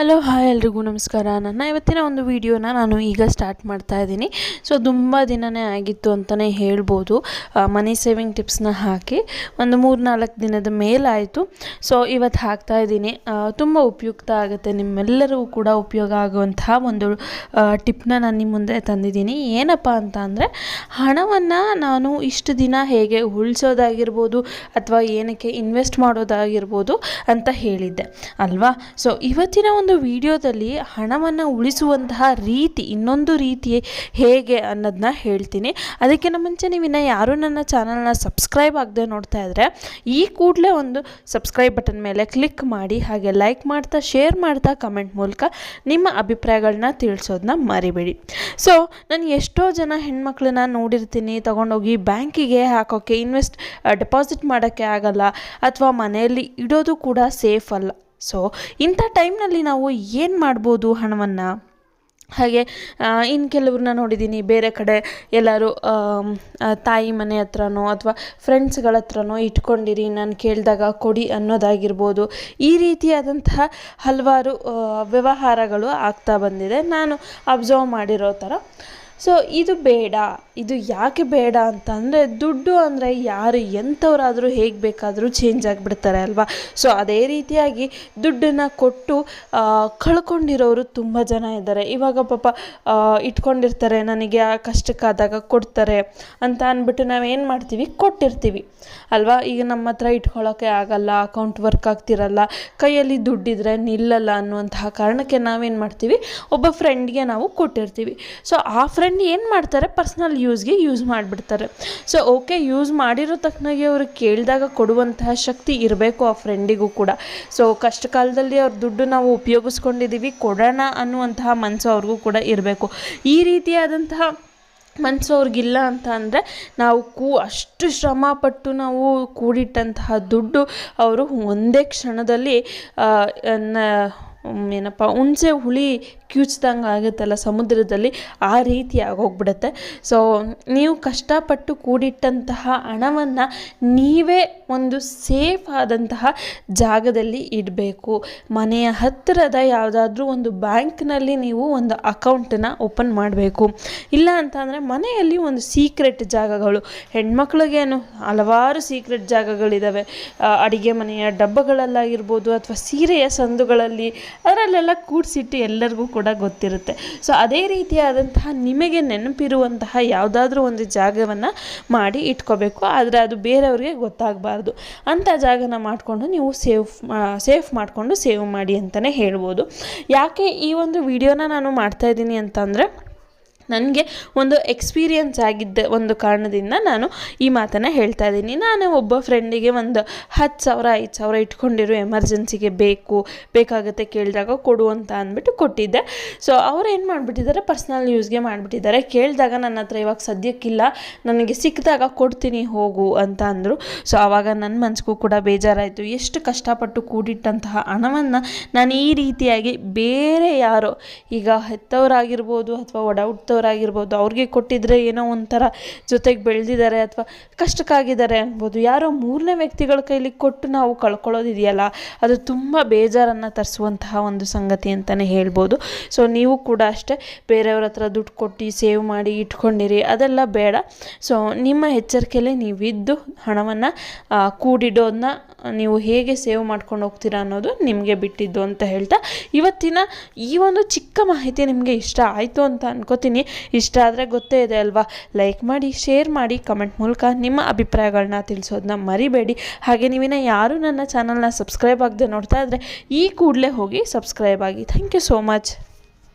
Hello hi ಎಲ್ರಿಗೂ ನಮಸ್ಕಾರ. ನನ್ನ ಇವತ್ತಿನ ಒಂದು ವಿಡಿಯೋನ ನಾನು ಈಗ ಸ್ಟಾರ್ಟ್ ಮಾಡ್ತಾ ಇದ್ದೀನಿ. ಸೊ ತುಂಬ ದಿನನೇ ಆಗಿತ್ತು ಅಂತಲೇ ಹೇಳ್ಬೋದು. ಮನಿ ಸೇವಿಂಗ್ ಟಿಪ್ಸ್ನ ಹಾಕಿ ಒಂದು ಮೂರು ನಾಲ್ಕು ದಿನದ ಮೇಲಾಯಿತು ಸೊ ಇವತ್ತು ಹಾಕ್ತಾ ಇದ್ದೀನಿ. ತುಂಬ ಉಪಯುಕ್ತ ಆಗುತ್ತೆ. ನಿಮ್ಮೆಲ್ಲರಿಗೂ ಕೂಡ ಉಪಯೋಗ ಆಗುವಂತಹ ಒಂದು ಟಿಪ್ನ ನಾನು ನಿಮ್ಮ ಮುಂದೆ ತಂದಿದ್ದೀನಿ. ಏನಪ್ಪ ಅಂತ ಅಂದರೆ, ಹಣವನ್ನು ನಾನು ಇಷ್ಟು ದಿನ ಹೇಗೆ ಉಳಿಸೋದಾಗಿರ್ಬೋದು ಅಥವಾ ಏನಕ್ಕೆ ಇನ್ವೆಸ್ಟ್ ಮಾಡೋದಾಗಿರ್ಬೋದು ಅಂತ ಹೇಳಿದ್ದೆ. ಅಲ್ವಾ? ಸೊ ಇವತ್ತಿನ ವಿಡಿಯೋದಲ್ಲಿ ಹಣವನ್ನು ಉಳಿಸುವಂತಹ ರೀತಿ, ಇನ್ನೊಂದು ರೀತಿ ಹೇಗೆ ಅನ್ನೋದನ್ನ ಹೇಳ್ತೀನಿ. ಅದಕ್ಕಿಂತ ಮುಂಚೆ ನೀವು ಇನ್ನು ಯಾರೂ ನನ್ನ ಚಾನಲ್ನ ಸಬ್ಸ್ಕ್ರೈಬ್ ಆಗದೆ ನೋಡ್ತಾ ಇದ್ದರೆ ಈ ಕೂಡಲೇ ಒಂದು ಸಬ್ಸ್ಕ್ರೈಬ್ ಬಟನ್ ಮೇಲೆ ಕ್ಲಿಕ್ ಮಾಡಿ, ಹಾಗೆ ಲೈಕ್ ಮಾಡ್ತಾ, ಶೇರ್ ಮಾಡ್ತಾ, ಕಮೆಂಟ್ ಮೂಲಕ ನಿಮ್ಮ ಅಭಿಪ್ರಾಯಗಳನ್ನ ತಿಳಿಸೋದನ್ನ ಮರಿಬೇಡಿ. ಸೊ, ನಾನು ಎಷ್ಟೋ ಜನ ಹೆಣ್ಮಕ್ಳನ್ನ ನೋಡಿರ್ತೀನಿ, ತಗೊಂಡೋಗಿ ಬ್ಯಾಂಕಿಗೆ ಹಾಕೋಕ್ಕೆ ಇನ್ವೆಸ್ಟ್, ಡೆಪಾಸಿಟ್ ಮಾಡೋಕ್ಕೆ ಆಗಲ್ಲ, ಅಥವಾ ಮನೆಯಲ್ಲಿ ಇಡೋದು ಕೂಡ ಸೇಫ್ ಅಲ್ಲ. ಸೊ ಇಂಥ ಟೈಮ್ನಲ್ಲಿ ನಾವು ಏನು ಮಾಡ್ಬೋದು ಹಣವನ್ನು? ಹಾಗೆ ಇನ್ನು ಕೆಲವ್ರನ್ನ ನೋಡಿದ್ದೀನಿ ಬೇರೆ ಕಡೆ ಎಲ್ಲರೂ ತಾಯಿ ಮನೆ ಹತ್ರನೋ ಅಥವಾ ಫ್ರೆಂಡ್ಸ್ಗಳ ಹತ್ರನೋ ಇಟ್ಕೊಂಡಿರಿ, ನಾನು ಕೇಳಿದಾಗ ಕೊಡಿ ಅನ್ನೋದಾಗಿರ್ಬೋದು. ಈ ರೀತಿಯಾದಂತಹ ಹಲವಾರು ವ್ಯವಹಾರಗಳು ಆಗ್ತಾ ಬಂದಿದೆ. ನಾನು ಅಬ್ಸರ್ವ್ ಮಾಡಿರೋ ಥರ. ಸೊ ಇದು ಬೇಡ. ಇದು ಯಾಕೆ ಬೇಡ ಅಂತಂದರೆ ದುಡ್ಡು ಅಂದರೆ ಯಾರು ಎಂಥವರಾದರೂ ಹೇಗೆ ಬೇಕಾದರೂ ಚೇಂಜ್ ಆಗಿಬಿಡ್ತಾರೆ ಅಲ್ವಾ? ಸೊ ಅದೇ ರೀತಿಯಾಗಿ ದುಡ್ಡನ್ನು ಕೊಟ್ಟು ಕಳ್ಕೊಂಡಿರೋರು ತುಂಬ ಜನ ಇದ್ದಾರೆ. ಇವಾಗ ಪಾಪ ಇಟ್ಕೊಂಡಿರ್ತಾರೆ, ನನಗೆ ಆ ಕಷ್ಟಕ್ಕಾದಾಗ ಕೊಡ್ತಾರೆ ಅಂತ ಅಂದ್ಬಿಟ್ಟು ನಾವೇನು ಮಾಡ್ತೀವಿ? ಕೊಟ್ಟಿರ್ತೀವಿ. ಅಲ್ವಾ? ಈಗ ನಮ್ಮ ಹತ್ರ ಇಟ್ಕೊಳ್ಳೋಕ್ಕೆ ಆಗಲ್ಲ ಅಕೌಂಟ್ ವರ್ಕ್ ಆಗ್ತಿರಲ್ಲ, ಕೈಯಲ್ಲಿ ದುಡ್ಡಿದ್ರೆ ನಿಲ್ಲಲ್ಲ ಅನ್ನುವಂತಹ ಕಾರಣಕ್ಕೆ ನಾವೇನು ಮಾಡ್ತೀವಿ? ಒಬ್ಬ ಫ್ರೆಂಡ್ಗೆ ನಾವು ಕೊಟ್ಟಿರ್ತೀವಿ. ಸೊ ಆ ಫ್ರೆಂಡ್ ಏನು ಮಾಡ್ತಾರೆ? ಪರ್ಸ್ನಲ್ ಯೂಸ್ಗೆ ಯೂಸ್ ಮಾಡಿಬಿಡ್ತಾರೆ. ಸೊ ಓಕೆ ಯೂಸ್ ಮಾಡಿರೋ ತಕ್ಕನಾಗೆ ಅವರು ಕೇಳಿದಾಗ ಕೊಡುವಂತಹ ಶಕ್ತಿ ಇರಬೇಕು ಆ ಫ್ರೆಂಡಿಗೂ ಕೂಡ. ಸೊ ಕಷ್ಟ ಕಾಲದಲ್ಲಿ ಅವ್ರ ದುಡ್ಡು ನಾವು ಉಪಯೋಗಿಸ್ಕೊಂಡಿದ್ದೀವಿ ಕೊಡೋಣ ಅನ್ನುವಂತಹ ಮನಸ್ಸು ಅವ್ರಿಗೂ ಕೂಡ ಇರಬೇಕು. ಈ ರೀತಿಯಾದಂತಹ ಮನಸ್ಸು ಅವ್ರಿಗಿಲ್ಲ ಅಂತ ಅಂದರೆ ನಾವು ಕೂ, ಅಷ್ಟು ಶ್ರಮಪಟ್ಟು ನಾವು ಕೂಡಿಟ್ಟಂತಹ ದುಡ್ಡು ಅವರು ಒಂದೇ ಕ್ಷಣದಲ್ಲಿ ಏನಪ್ಪ, ಹುಣಸೆ ಹುಳಿ ಕ್ಯೂಚ್ದಂಗೆ ಆಗುತ್ತಲ್ಲ ಸಮುದ್ರದಲ್ಲಿ, ಆ ರೀತಿ ಆಗೋಗ್ಬಿಡುತ್ತೆ. ಸೊ ನೀವು ಕಷ್ಟಪಟ್ಟು ಕೂಡಿಟ್ಟಂತಹ ಹಣವನ್ನು ನೀವೇ ಒಂದು ಸೇಫ್ ಆದಂತಹ ಜಾಗದಲ್ಲಿ ಇಡಬೇಕು. ಮನೆಯ ಹತ್ತಿರದ ಯಾವುದಾದ್ರೂ ಒಂದು ಬ್ಯಾಂಕ್ನಲ್ಲಿ ನೀವು ಒಂದು ಅಕೌಂಟನ್ನು ಓಪನ್ ಮಾಡಬೇಕು. ಇಲ್ಲ ಅಂತಂದರೆ ಮನೆಯಲ್ಲಿ ಒಂದು ಸೀಕ್ರೆಟ್ ಜಾಗಗಳು. ಹೆಣ್ಮಕ್ಳಿಗೇನು ಹಲವಾರು ಸೀಕ್ರೆಟ್ ಜಾಗಗಳಿದ್ದಾವೆ ಅಡುಗೆ ಮನೆಯ ಡಬ್ಬಗಳಲ್ಲಾಗಿರ್ಬೋದು ಅಥವಾ ಸೀರೆಯ ಸಂದುಗಳಲ್ಲಿ ಅದರಲ್ಲೆಲ್ಲ ಕೂಡಿಸಿಟ್ಟು ಎಲ್ಲರಿಗೂ ಕೂಡ ಗೊತ್ತಿರುತ್ತೆ. ಸೊ ಅದೇ ರೀತಿಯಾದಂತಹ ನಿಮಗೆ ನೆನಪಿರುವಂತಹ ಯಾವುದಾದ್ರೂ ಒಂದು ಜಾಗವನ್ನು ಮಾಡಿ ಇಟ್ಕೋಬೇಕು. ಆದರೆ ಅದು ಬೇರೆಯವ್ರಿಗೆ ಗೊತ್ತಾಗಬಾರ್ದು. ಅಂಥ ಜಾಗನ ಮಾಡಿಕೊಂಡು ನೀವು ಸೇವ್ ಸೇಫ್ ಮಾಡಿಕೊಂಡು ಸೇವ್ ಮಾಡಿ ಅಂತಲೇ ಹೇಳ್ಬೋದು. ಯಾಕೆ ಈ ಒಂದು ವಿಡಿಯೋನ ನಾನು ಮಾಡ್ತಾಯಿದ್ದೀನಿ ಅಂತಂದರೆ ನನಗೆ ಒಂದು ಎಕ್ಸ್ಪೀರಿಯನ್ಸ್ ಆಗಿದ್ದ ಒಂದು ಕಾರಣದಿಂದ ನಾನು ಈ ಮಾತನ್ನು ಹೇಳ್ತಾ ಇದ್ದೀನಿ. ನಾನು ಒಬ್ಬ ಫ್ರೆಂಡಿಗೆ ಒಂದು ಹತ್ತು ಸಾವಿರ, ಐದು ಸಾವಿರ ಇಟ್ಕೊಂಡಿರೋ ಎಮರ್ಜೆನ್ಸಿಗೆ ಬೇಕು, ಬೇಕಾಗುತ್ತೆ ಕೇಳಿದಾಗ ಕೊಡು ಅಂತ ಅಂದ್ಬಿಟ್ಟು ಕೊಟ್ಟಿದ್ದೆ. ಸೊ ಅವ್ರು ಏನು ಮಾಡಿಬಿಟ್ಟಿದ್ದಾರೆ? ಪರ್ಸ್ನಲ್ ಯೂಸ್ಗೆ ಮಾಡಿಬಿಟ್ಟಿದ್ದಾರೆ. ಕೇಳಿದಾಗ ನನ್ನ ಹತ್ರ ಇವಾಗ ಸದ್ಯಕ್ಕಿಲ್ಲ. ನನಗೆ ಸಿಕ್ಕಿದಾಗ ಕೊಡ್ತೀನಿ, ಹೋಗು ಅಂತ ಅಂದರು. ಸೊ ಆವಾಗ ನನ್ನ ಮನಸ್ಸಿಗೂ ಕೂಡ ಬೇಜಾರಾಯಿತು. ಎಷ್ಟು ಕಷ್ಟಪಟ್ಟು ಕೂಡಿಟ್ಟಂತಹ ಹಣವನ್ನು ನಾನು ಈ ರೀತಿಯಾಗಿ ಬೇರೆ ಯಾರೋ ಈಗ ಹೆತ್ತವರಾಗಿರ್ಬೋದು ಅಥವಾ ಒಡ ಹುಟ್ಟೋರಾಗಿರ್ಬೋದು ಅವ್ರಿಗೆ ಕೊಟ್ಟಿದ್ರೆ ಏನೋ ಒಂಥರ ಜೊತೆಗೆ ಬೆಳೆದಿದ್ದಾರೆ ಅಥವಾ ಕಷ್ಟಕ್ಕಾಗಿದ್ದಾರೆ ಅನ್ಬೋದು ಯಾರೋ ಮೂರನೇ ವ್ಯಕ್ತಿಗಳ ಕೈಲಿ ಕೊಟ್ಟು ನಾವು ಕಳ್ಕೊಳ್ಳೋದಿದೆಯಲ್ಲ, ಅದು ತುಂಬ ಬೇಜಾರನ್ನು ತರಿಸುವಂತಹ ಒಂದು ಸಂಗತಿ ಅಂತಲೇ ಹೇಳ್ಬೋದು. ಸೊ ನೀವು ಕೂಡ ಅಷ್ಟೇ ಬೇರೆಯವ್ರ ಹತ್ರ ದುಡ್ಡು ಕೊಟ್ಟು ಸೇವ್ ಮಾಡಿ ಇಟ್ಕೊಂಡಿರಿ, ಅದೆಲ್ಲ ಬೇಡ. ಸೊ ನಿಮ್ಮ ಎಚ್ಚರಿಕೆಯಲ್ಲೇ ನೀವಿದ್ದು ಹಣವನ್ನು ಕೂಡಿಡೋದನ್ನ ನೀವು ಹೇಗೆ ಸೇವ್ ಮಾಡ್ಕೊಂಡು ಹೋಗ್ತೀರಾ ಅನ್ನೋದು ನಿಮಗೆ ಬಿಟ್ಟಿದ್ದು ಅಂತ ಹೇಳ್ತಾ, ಇವತ್ತಿನ ಈ ಒಂದು ಚಿಕ್ಕ ಮಾಹಿತಿ ನಿಮಗೆ ಇಷ್ಟ ಆಯಿತು ಅಂತ ಅನ್ಕೋತೀನಿ. ಇಷ್ಟ ಆದರೆ ಗೊತ್ತೇ ಇದೆ ಅಲ್ವಾ? ಲೈಕ್ ಮಾಡಿ ಶೇರ್ ಮಾಡಿ ಕಮೆಂಟ್ ಮೂಲಕ ನಿಮ್ಮ ಅಭಿಪ್ರಾಯಗಳನ್ನ ತಿಳಿಸೋದನ್ನ ಮರಿಬೇಡಿ. ಹಾಗೆ ನೀವಿನ ಯಾರು ನನ್ನ ಚಾನಲ್ನ ಸಬ್ಸ್ಕ್ರೈಬ್ ಆಗದೆ ನೋಡ್ತಾ ಇದ್ದರೆ ಈ ಕೂಡಲೇ ಹೋಗಿ ಸಬ್ಸ್ಕ್ರೈಬ್ ಆಗಿ. Thank you so much